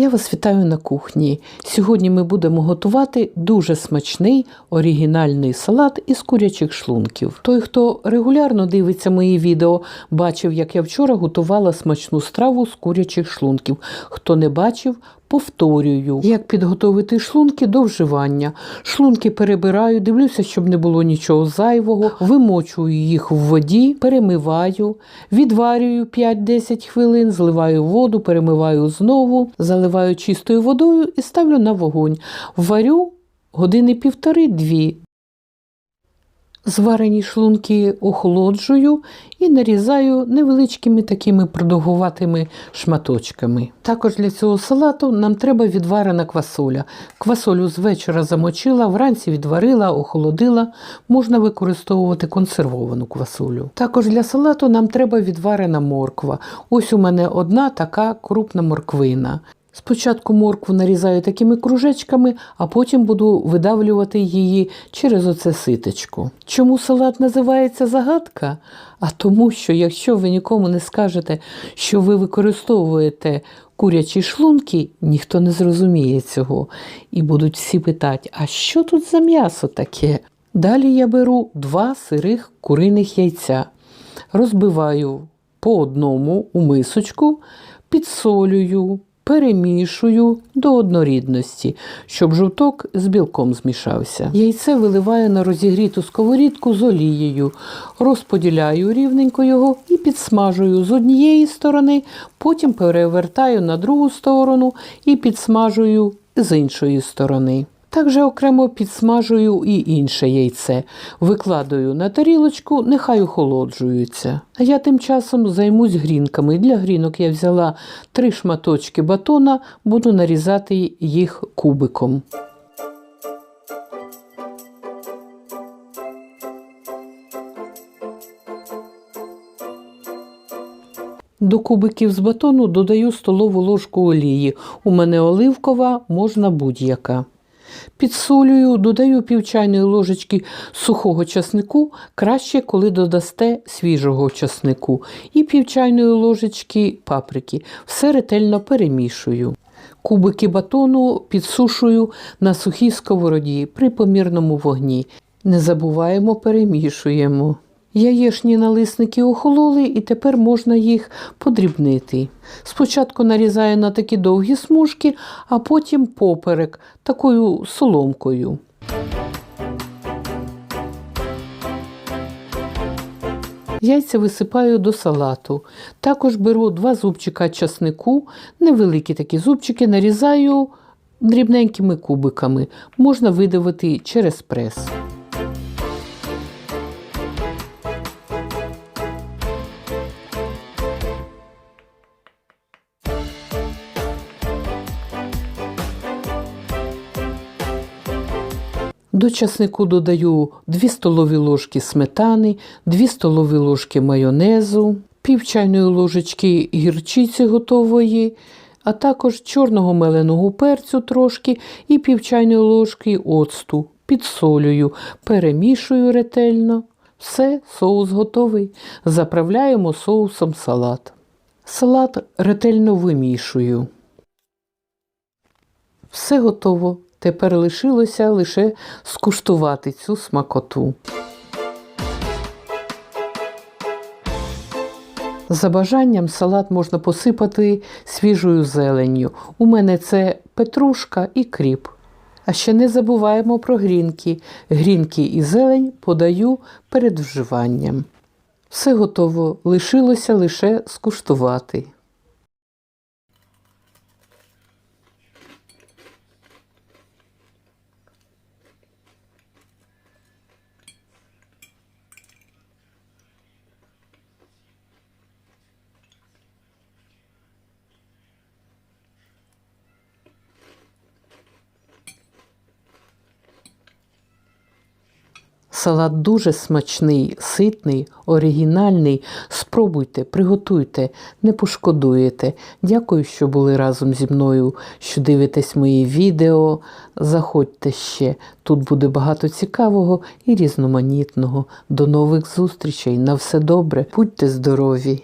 Я вас вітаю на кухні. Сьогодні ми будемо готувати дуже смачний оригінальний салат із курячих шлунків. Той, хто регулярно дивиться мої відео, бачив, як я вчора готувала смачну страву з курячих шлунків. Хто не бачив, повторюю, як підготовити шлунки до вживання. Шлунки перебираю, дивлюся, щоб не було нічого зайвого, вимочую їх в воді, перемиваю, відварюю 5-10 хвилин, зливаю воду, перемиваю знову, заливаю чистою водою і ставлю на вогонь. Варю години півтори-дві. Зварені шлунки охолоджую і нарізаю невеличкими такими продовгуватими шматочками. Також для цього салату нам треба відварена квасоля. Квасолю з вечора замочила, вранці відварила, охолодила. Можна використовувати консервовану квасолю. Також для салату нам треба відварена морква. Ось у мене одна така крупна морквина. Спочатку моркву нарізаю такими кружечками, а потім буду видавлювати її через оце ситечко. Чому салат називається загадка? А тому, що якщо ви нікому не скажете, що ви використовуєте курячі шлунки, ніхто не зрозуміє цього. І будуть всі питати, а що тут за м'ясо таке? Далі я беру два сирих куриних яйця, розбиваю по одному у мисочку, підсолюю, перемішую до однорідності, щоб жовток з білком змішався. Яйце виливаю на розігріту сковорідку з олією, розподіляю рівненько його і підсмажую з однієї сторони, потім перевертаю на другу сторону і підсмажую з іншої сторони. Також окремо підсмажую і інше яйце, викладаю на тарілочку, нехай охолоджуються. А я тим часом займусь грінками. Для грінок я взяла три шматочки батона, буду нарізати їх кубиком. До кубиків з батону додаю столову ложку олії. У мене оливкова, можна будь-яка. Підсолюю, додаю пів чайної ложечки сухого часнику, краще, коли додасте свіжого часнику, і пів чайної ложечки паприки. Все ретельно перемішую. Кубики батону підсушую на сухій сковороді при помірному вогні. Не забуваємо, перемішуємо. Яєчні налисники охололи і тепер можна їх подрібнити. Спочатку нарізаю на такі довгі смужки, а потім поперек такою соломкою. Яйця висипаю до салату. Також беру два зубчика часнику, невеликі такі зубчики, нарізаю дрібненькими кубиками. Можна видавити через прес. До часнику додаю 2 столові ложки сметани, 2 столові ложки майонезу, пів чайної ложечки гірчиці готової, а також чорного меленого перцю трошки і пів чайної ложки оцту. Підсолюю, перемішую ретельно. Все, соус готовий. Заправляємо соусом салат. Салат ретельно вимішую. Все готово. Тепер лишилося лише скуштувати цю смакоту. За бажанням салат можна посипати свіжою зеленню. У мене це петрушка і кріп. А ще не забуваємо про грінки. Грінки і зелень подаю перед вживанням. Все готово, лишилося лише скуштувати. Салат дуже смачний, ситний, оригінальний. Спробуйте, приготуйте, не пошкодуєте. Дякую, що були разом зі мною, що дивитесь мої відео. Заходьте ще. Тут буде багато цікавого і різноманітного. До нових зустрічей. На все добре. Будьте здорові!